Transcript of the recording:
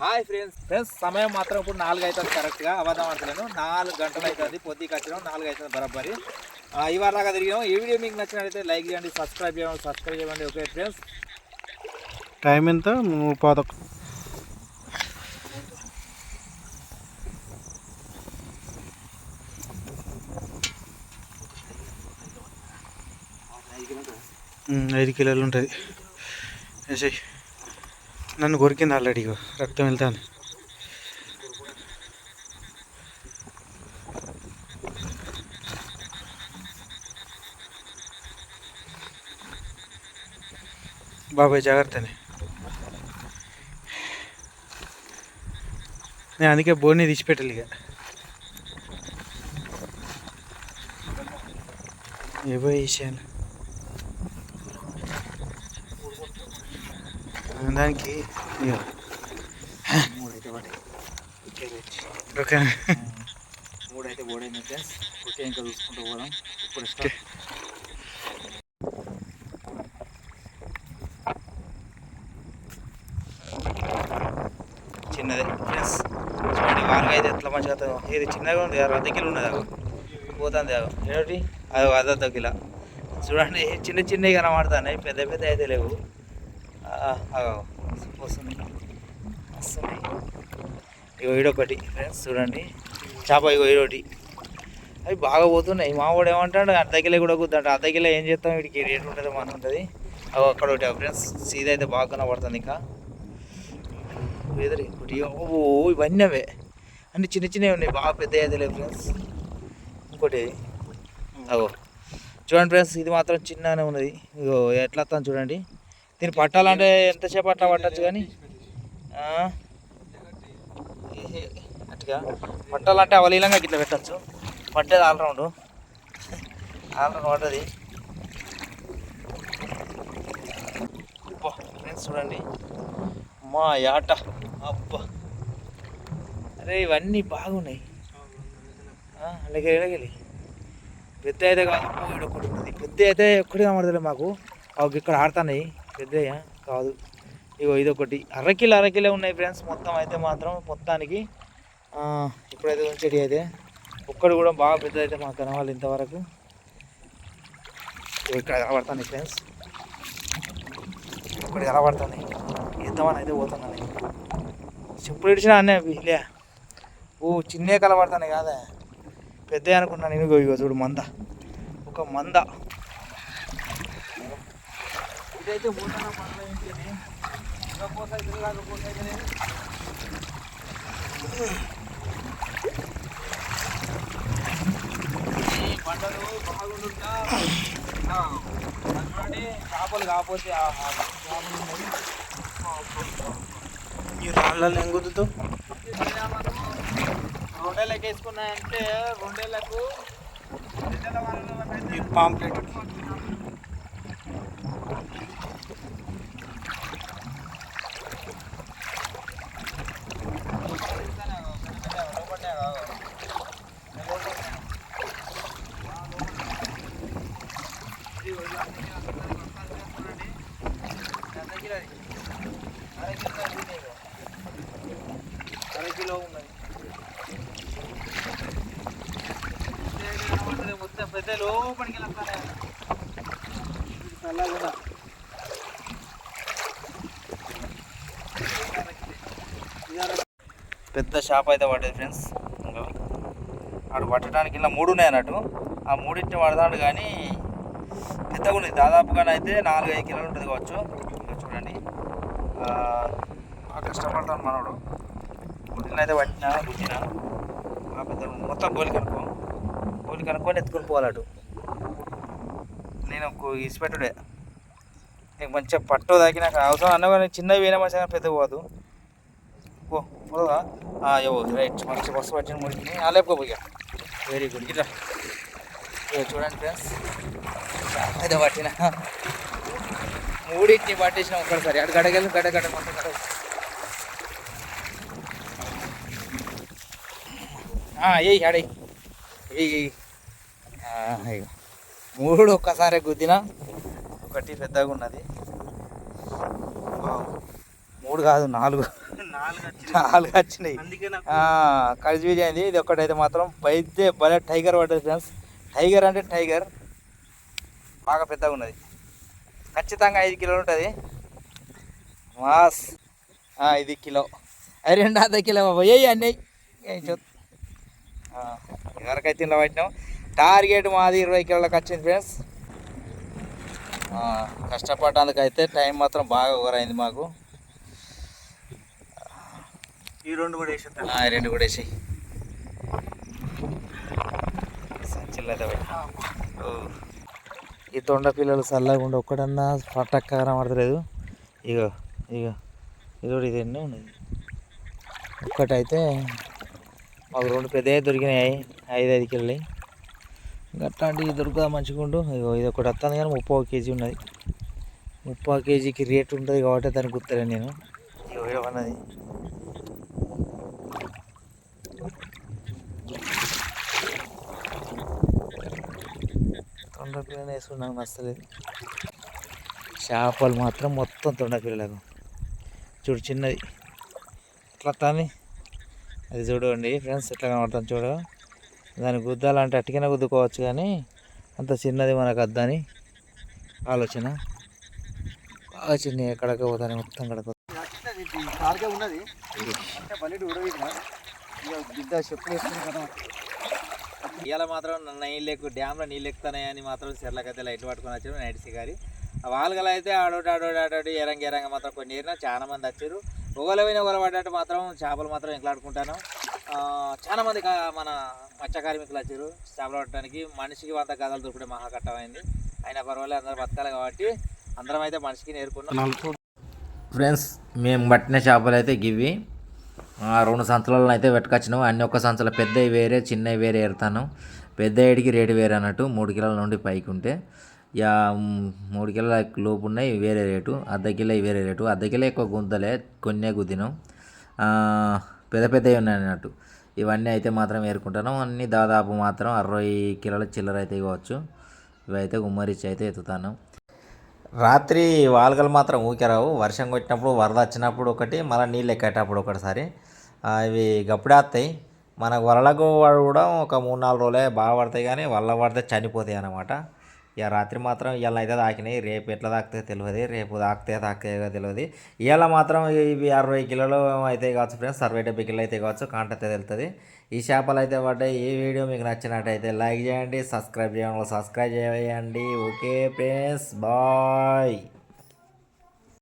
Hi friends. Friends సమయం మాత్రం ఇప్పుడు నాలుగు అవుతుంది కరెక్ట్గా అబద్ధం ఆడతలేను. నాలుగు గంటలు అవుతుంది పొద్దుకి వచ్చినాం. నాలుగు అవుతుంది బరాబరి ఇవాళ దాకా తిరిగాం. ఈ వీడియో మీకు నచ్చినట్లయితే లైక్ చేయండి సబ్స్క్రైబ్ చేయండి సబ్స్క్రైబ్ చేయండి. Okay friends. టైం ఎంత? పాదొక్క ఐదు కిలోలు. ఉంటుంది. వేసేయ్ నన్ను కొరికింది ఆల్రెడీ ఇగో రక్తం వెళ్తాను బాబాయ్ జాగ్రత్తనే నేను అందుకే బోర్ని తీసిపెట్టాలి ఇక ఏవో వేసాను దానికి ఇక మూడు అయితే పడే ఓకే మూడు అయితే. ఓడైంది ఫ్రెండ్స్ ఓకే ఇంకా చూసుకుంటూ పోదాం. ఇప్పుడు చిన్నదే. ఫ్రెండ్స్ చూడండి వానగా అయితే ఎట్లా మంచిగా. ఇది చిన్నగా ఉంది అర్ధ కిలో ఉన్నది అగో. పోతుంది అగో. ఏమిటి? అది అర్ధ అర్ధ కిలో. చూడండి చిన్న చిన్నవి కనబడుతున్నాయి. పెద్ద పెద్ద అయితే లేవు. వస్తుంది వస్తున్నాయి ఇగో ఈడొకటి ఫ్రెండ్స్ చూడండి. చేప ఇగో ఈడొకటి అవి బాగా పోతున్నాయి. మా వాడు ఏమంటాడు అర్ధ కిలో కూడా కుద్దంట అర్ధ కిలో ఏం చేస్తాం? వీడికి రేట్ ఉంటుంది మన ఉంటుంది. అవి అక్కడ ఒకటి ఫ్రెండ్స్ సీదా అయితే బాగా కనబడుతుంది ఇంకా. ఎదురు ఇంకోటి ఓ ఇవన్నీ అవే. అన్ని చిన్న చిన్నవి ఉన్నాయి బాగా పెద్ద అయితే లేవు ఫ్రెండ్స్. ఇంకోటి అగో. చూడండి ఫ్రెండ్స్ ఇది మాత్రం చిన్నగానే ఉన్నది. ఇగో ఎట్లా వస్తాను చూడండి. దీన్ని పట్టాలంటే ఎంతసేపు అట్లా పట్టచ్చు కానీ? అట్టుగా. పట్టాలంటే అవలీలంగా ఇట్లా పెట్టచ్చు. పట్టేది ఆల్రౌండ్ ఆల్రౌండ్ పట్టది ఫ్రెండ్స్ చూడండి. మా యాట అబ్బా. అరే ఇవన్నీ బాగున్నాయి. అలాగే ఎలాగెళ్ళి పెద్ద అయితే కాదు ఒకటి పెద్ద అయితే ఒక్కడే కనబడతలే మాకు. అవి ఇక్కడ ఆడుతున్నాయి. పెద్దయ్యా? కాదు. ఇగో ఇదొకటి. అరకిలో అరకిలో ఉన్నాయి ఫ్రెండ్స్. మొత్తం అయితే మాత్రం మొత్తానికి ఇప్పుడైతే ఉంచడి అయితే ఒక్కడు కూడా బాగా పెద్ద అయితే మాకు కనవాలి ఇంతవరకు. ఇక్కడ కనబడుతుంది ఫ్రెండ్స్. ఒకటి కనబడుతుంది. ఎంతమని అయితే పోతున్నాను చెప్పులు ఇడిచినా అన్నే లే. ఓ చిన్నే కలబడతాను కాదా. పెద్ద అనుకున్నాను నేను ఇగో చూడు మంద. ఒక మంద. ఇదైతే పోతున్నా మంద ఏంటి పోసైతే పోసైతే ఈ పంటలు బాగుంటుందా చూడండి చేపలు కాకపోతే ఈ రాళ్ళని ఏం కుదుతావు రెండేళ్ళకి వేసుకున్నాయంటే రెండేళ్ళకు ఈ పాంప్లెట్. అరకిలో ఉన్నది మొత్తం పెద్ద లోపలికి వెళ్ళాలి చల్లగా పెద్ద షాప్ అయితే పడ్డది ఫ్రెండ్స్ ఇంకా ఆడు పట్టడానికి ఇలా మూడు ఉన్నాయి అన్నట్టు. ఆ మూడింటిని పడతాడు కానీ పెద్దగా ఉన్నది దాదాపుగా అయితే నాలుగు ఐదు కిలోలు ఉంటుంది కావచ్చు. బాగా మనోడు. గుడ్డిని అయితే పట్టినా గుడ్డిన ఆ పెద్ద మొత్తం గోలి కనుక్కో. గోలి కనుక్కొని ఎత్తుకొని పోవాలి అటు నేను ఒక ఇసిపెట్టుడే. నీకు మంచిగా పట్టు దాకి నాకు అవసరం అన్న కానీ చిన్నవి వేరే మంచిగా పెద్ద పోదు ఓ పోదా ఏవో రైట్ మంచి బస్సు పట్టిన ముడికి లేపుకోపోయా వెరీ గుడ్ ఇట్లా చూడండి ఫ్రెండ్స్ అయితే పట్టిన. మూడింటిని పట్టేసిన ఒక్కసారి. అటు గడగలు గడ గడ మొత్తం గడ ఏయ్ ఆడే ఏయ్ మూడు ఒక్కసారి గుద్దిన. ఒకటి పెద్దగా ఉన్నది. మూడు కాదు నాలుగు. నాలుగు వచ్చినాయి. కన్ఫ్యూజ్ అయింది. ఇది ఒక్కటైతే మాత్రం పైతే భలే టైగర్ పడ్డది ఫ్రెండ్స్. టైగర్ అంటే టైగర్. బాగా పెద్దగా ఉన్నది. ఖచ్చితంగా ఐదు కిలోలు ఉంటుంది. మాస్. ఇది కిలో. రెండు అర్ధ కిలో ఏ అన్నీ ఎవరికైతే ఇలా పట్టినాం. టార్గెట్ మాది ఇరవై కిలోలకు వచ్చింది ఫ్రెండ్స్ కష్టపడ్డందుకైతే టైం మాత్రం బాగా ఓవరైంది మాకు. ఈ రెండు కూడా ఆ, రెండు కూడా వేసి సంచిలో అయితే పెట్టు. ఓ. ఈ తొండ పిల్లలు చల్లగా ఉండి ఒక్కడన్నా పట్టక్క కనబడతలేదు. ఇగో ఇగో ఇది కూడా ఇది ఎన్నో ఉన్నది. ఒక్కటైతే మాకు రెండు పెద్దవి దొరికినాయి ఐదు ఐదు కిలోలు గట్లాంటివి దొరుకుతా మంచిగా ఉండు. ఇగో ఇది ఒకటి వస్తుంది కానీ ముప్పై కేజీ ఉన్నది. ముప్పై కేజీకి రేట్ ఉంటుంది కాబట్టి దానికి గుర్తులే నేను. ఇగో ఏమన్నది తొండపిల్లని వేసుకున్నాను నచ్చలేదు చేపలు మాత్రం మొత్తం తొండపిల్లలకు. చూడు చిన్నది. ఎట్లా వస్తుంది అది చూడండి ఫ్రెండ్స్ ఎట్లా కనబడుతుంది చూడ. దాన్ని గుద్దాలంటే అట్టికనే గుద్దుకోవచ్చు కానీ అంత చిన్నది మనకు వద్దని ఆలోచన. బాగా చిన్న ఎక్కడికి పోతాను మొత్తం కడక ఉన్నది. బిడ్డ చెప్పులు వేసుకుని కదా. ఇవాళ మాత్రం నీళ్ళు ఎక్కువ డ్యామ్లో నీళ్ళు ఎక్కుతున్నాయని మాత్రం సెర్లకైతే లైట్ పట్టుకొని వచ్చారు నైట్ సిగారి ఆ వాళ్ళగల అయితే ఆడోటి ఆడోటి ఆడోటి ఎరంగ ఎరంగ మాత్రం కొన్ని ఏరినా చాలా మంది వచ్చారు. ఒకళ్ళ పోయిన పడ్డట్టు మాత్రం చేపలు మాత్రం ఎంకలాడుకుంటాను. చాలా మంది మన మత్స్య కార్మికులు వచ్చారు. చేపలు పట్టడానికి మనిషికి వంద గదలు దొరికితే మహాకట్టమైంది. అయినా పర్వాలేదు అందరూ బతకాలి కాబట్టి అందరం అయితే మనిషికి నేర్చుకున్నాం ఫ్రెండ్స్ మేము పట్టిన చేపలు అయితే గివి రెండు సంచులలో అయితే పెట్టుకొచ్చినాం అన్ని ఒక్క సంచుల పెద్దవి వేరే చిన్నవి వేరే ఎడతాను పెద్ద ఏడికి రేటు వేరే అన్నట్టు మూడు కిలోల నుండి పైకి ఉంటే ఇక మూడు కిలోల లోపు ఉన్నాయి వేరే రేటు. అర్ధ కిలో వేరే రేటు. అర్ధ కిలో ఎక్కువ గుంతలే కొన్నే గుద్దినాం. పెద్ద పెద్దవి ఉన్నాయి అన్నట్టు. ఇవన్నీ అయితే మాత్రం ఏరుకుంటాను. అన్నీ దాదాపు మాత్రం అరవై కిలోల చిల్లర అయితే ఇవ్వచ్చు ఇవైతే ఉమ్మరిచి అయితే ఎత్తుతాను. రాత్రి వాల్గలు మాత్రం ఊకెరావు. వర్షం కొట్టినప్పుడు వరద వచ్చినప్పుడు ఒకటి మళ్ళీ నీళ్ళు ఎక్కేటప్పుడు ఒకటిసారి. అవి ఇవి గప్పుడే వస్తాయి వరలకు వాడు కూడా ఒక మూడు నాలుగు రోజులే బాగా పడతాయి కానీ వల్ల పడితే చనిపోతాయి అన్నమాట. ఇక రాత్రి మాత్రం ఇలా అయితే తాకినాయి. రేపు ఎట్లా తాకితే తెలియదు రేపు తాకితే తాకుతాయో తెలియదు ఇవాళ మాత్రం ఇవి అరవై కిలోలు అయితే కావచ్చు ఫ్రెండ్స్. అరవై డెబ్బై కిలో అయితే కావచ్చు కాంటైతే తెలుస్తుంది ఈ చేపలు అయితే పడ్డాయి. ఈ వీడియో మీకు నచ్చినట్టయితే లైక్ చేయండి సబ్స్క్రైబ్ చేయండి సబ్స్క్రైబ్ చేయండి. Okay friends. బాయ్.